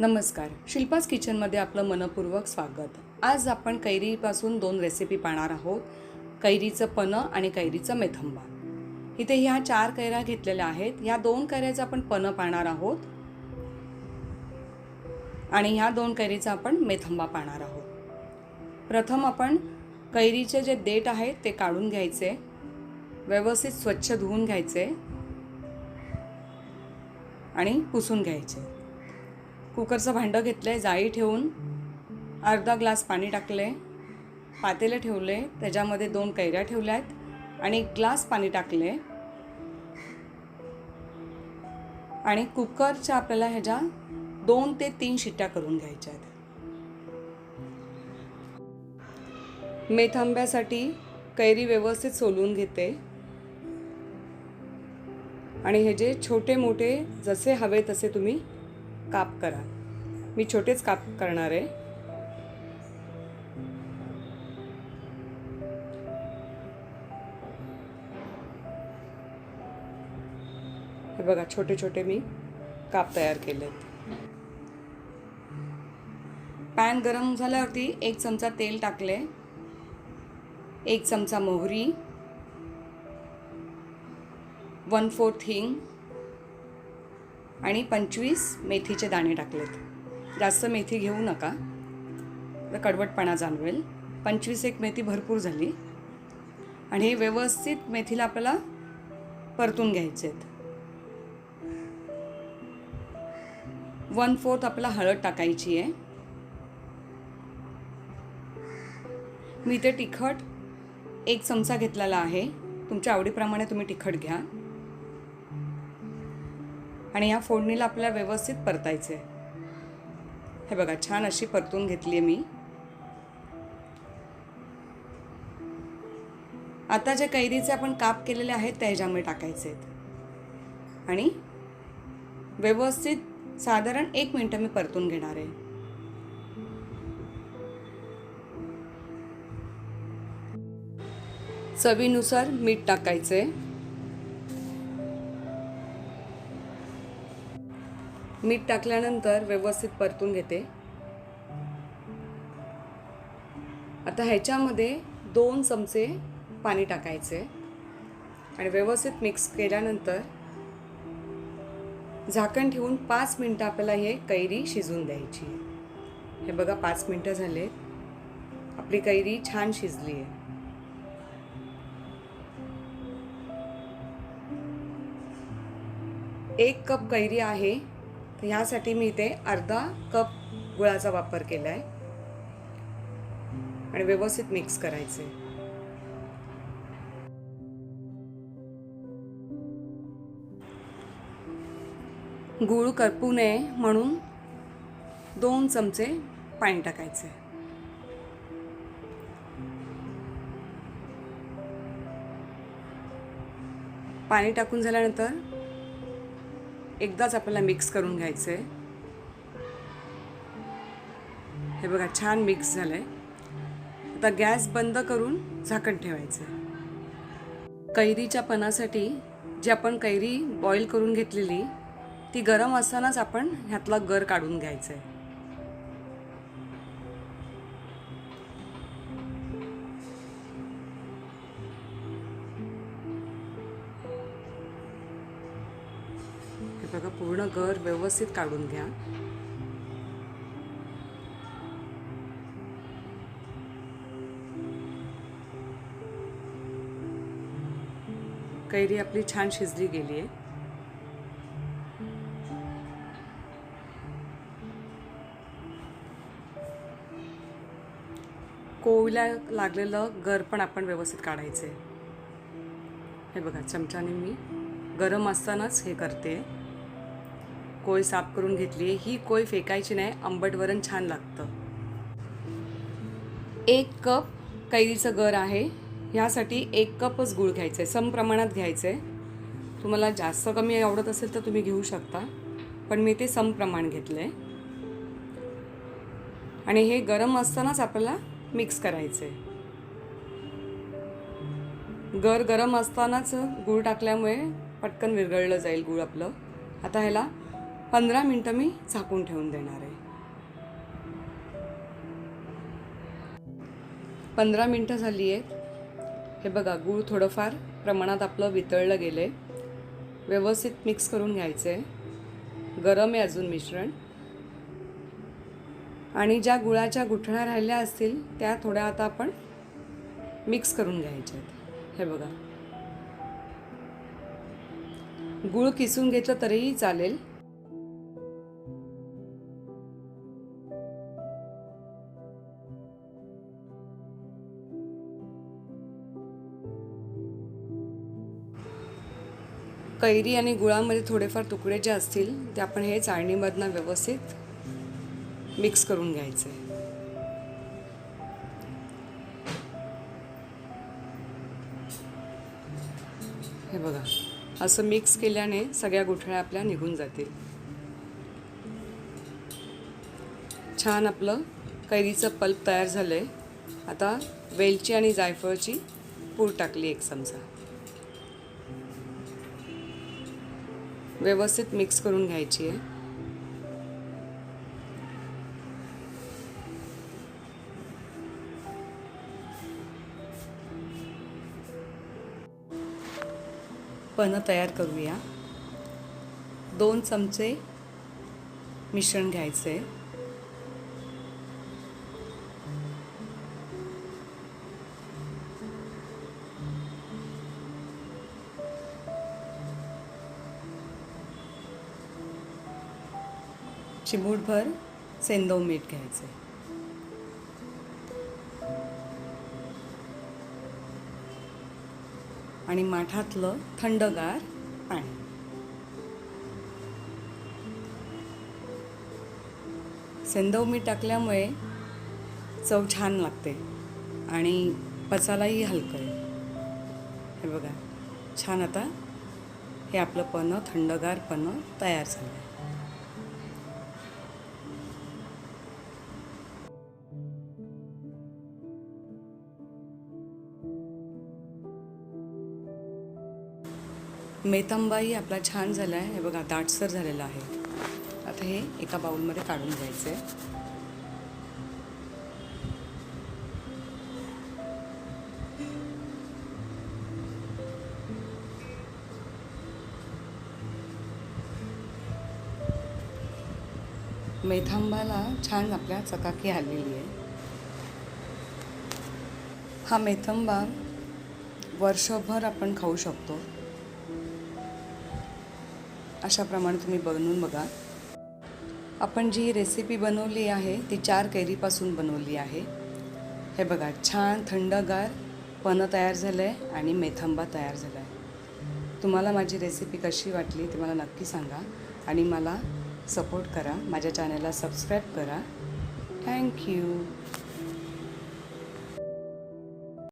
नमस्कार. शिल्पास किचनमध्ये आपलं मनपूर्वक स्वागत. आज आपण कैरीपासून दोन रेसिपी पाहणार आहोत. कैरीचं पनं आणि कैरीचं मेथंबा. इथे ह्या चार कैऱ्या घेतलेल्या आहेत. ह्या दोन कैऱ्याचं आपण पनं पाहणार आहोत. आणि ह्या दोन कैरीचा आपण मेथंबा पाहणार आहोत. प्रथम आपण कैरीचे जे देठ आहेत ते काढून घ्यायचे. व्यवस्थित स्वच्छ धुवून घ्यायचे. आणि पुसून घ्यायचे. कुकरचं भांडं घेतलं आहे जाळी ठेवून. अर्धा ग्लास पाणी टाकले पातेलं ठेवले त्याच्यामध्ये दोन कैऱ्या ठेवल्या आहेत आणि एक ग्लास पाणी टाकले आणि कुकरच्या आपल्याला ह्याच्या दोन ते तीन शिट्ट्या करून घ्यायच्या आहेत. मेथांब्यासाठी कैरी व्यवस्थित सोलून घेते. आणि हे जे छोटे मोठे जसे हवे तसे तुम्ही काप करा. मी छोटेच काप करणार आहे. हे बघा छोटे छोटे मी काप तयार केलेत पॅन गरम झाल्यावरती एक चमचा तेल टाकले. एक चमचा मोहरी. वन फोर्थ हिंग. आणि पंचवीस मेथीचे दाणे टाकलेत. जास्त मेथी घेऊ नका. तर कडवटपणा जाणवेल. पंचवीस एक मेथी भरपूर झाली. आणि हे व्यवस्थित मेथीला आपल्याला परतून घ्यायचे आहेत. वन फोर्थ आपला हळद टाकायची आहे. मी ते तिखट एक चमचा घेतलेला आहे. तुमच्या आवडीप्रमाणे तुम्ही तिखट घ्या. आणि या फोडणीला आपल्याला व्यवस्थित परतायचं आहे. हे बघा छान अशी परतून घेतली आहे मी. आता जे कैरीचे आपण काप केलेले आहेत त्या ह्याच्यामध्ये टाकायचे आहेत. आणि व्यवस्थित साधारण एक मिनटं मी परतून घेणार आहे. चवीनुसार मीठ टाकायचे मीठ टाकल्यानंतर व्यवस्थित परतून घेते. आता ह्याच्यामध्ये दोन चमचे पाणी टाकायचे आणि व्यवस्थित मिक्स केल्यानंतर झाकण ठेवून पाच मिनटं आपल्याला हे कैरी शिजून द्यायची हे बघा पाच मिनटं झाले आपली कैरी छान शिजली आहे. एक कप कैरी आहे. तर ह्यासाठी मी इथे अर्धा कप गुळाचा वापर केला आहे आणि व्यवस्थित मिक्स करायचे. गूळ करपू नये म्हणून दोन चमचे पाणी टाकायचे. पाणी टाकून झाल्यानंतर एकदाच आपल्याला मिक्स करून घ्यायचं आहे हे बघा छान मिक्स झालं आहे आता गॅस बंद करून झाकण ठेवायचं आहे कैरीच्या पणासाठी जी आपण कैरी बॉईल करून घेतलेली ती गरम असतानाच आपण ह्यातला गर काढून घ्यायचं आहे हे बघा पूर्ण घर व्यवस्थित काढून घ्या. कैरी आपली छान शिजली गेली आहे कोविला लागलेलं गर पण आपण व्यवस्थित काढायचं आहे हे बघा चमच्याने मी गरम असतानाच हे करते. कोय साफ करून घेतली आहे ही कोय फेकायची नाही आंबट वरण छान लागतं. एक कप कैरीचं गर आहे. ह्यासाठी एक कपच गूळ घ्यायचं आहे सम प्रमाणात घ्यायचं आहे तुम्हाला जास्त कमी आवडत असेल तर तुम्ही घेऊ शकता पण मी ते सम प्रमाण घेतलं आहे आणि हे गरम असतानाच आपल्याला मिक्स करायचं आहे गर गरम असतानाच गूळ टाकल्यामुळे पटकन विरघळलं जाईल गूळ आपलं. आता ह्याला पंधरा मिनटं मी झाकून ठेवून देणार आहे. पंधरा मिनटं झाली आहेत. हे बघा गूळ थोडंफार प्रमाणात आपलं वितळलं गेलं आहे व्यवस्थित मिक्स करून घ्यायचं आहे गरम आहे अजून मिश्रण. आणि ज्या गुळाच्या गुठळ्या राहिल्या असतील त्या थोड्या आता आपण मिक्स करून घ्यायच्या आहेत. हे बघा. गुळ किसून घेतलं तरीही चालेल. कैरी आणि गुळामध्ये थोडेफार तुकडे जे असतील ते आपण हे चाळणीमधनं व्यवस्थित मिक्स करून घ्यायचे हे बघा असं मिक्स केल्याने सगळ्या गुठळ्या आपल्या निघून जातील. छान आपलं कैरीचं पल्प तयार झालं आहे आता वेलची आणि जायफळची पूड टाकली एक चमचा. व्यवस्थित मिक्स करून घ्यायची आहे. पनं तयार करूया. दोन चमचे मिश्रण घ्यायचे. चिमूटभर सेंदव मीठ घ्यायचे. आणि माठातलं थंडगार पाणी. सेंदव मीठ टाकल्यामुळे चव छान लागते आणि पचायलाही हलकं आहे. हे बघा छान आता हे आपलं पन्ह थंडगार पन्ह तयार झालं आहे मेथंबाही आपला छान झाला आहे हे बघा दाटसर झालेला आहे. आता हे एका बाउलमध्ये काढून घ्यायचं आहे मेथांबाला छान आपल्या चकाकी आलेली आहे. हा मेथंबा वर्षभर आपण खाऊ शकतो. अशाप्रमाणे तुम्ही बनवून बघा. आपण जी रेसिपी बनवली आहे ती चार कैरीपासून बनवली आहे. हे बघा छान थंडगार पनं तयार झालं आहे आणि मेथंबा तयार झाला आहे तुम्हाला माझी रेसिपी कशी वाटली ते मला नक्की सांगा. आणि मला सपोर्ट करा. माझ्या चॅनलला सबस्क्राईब करा. थँक्यू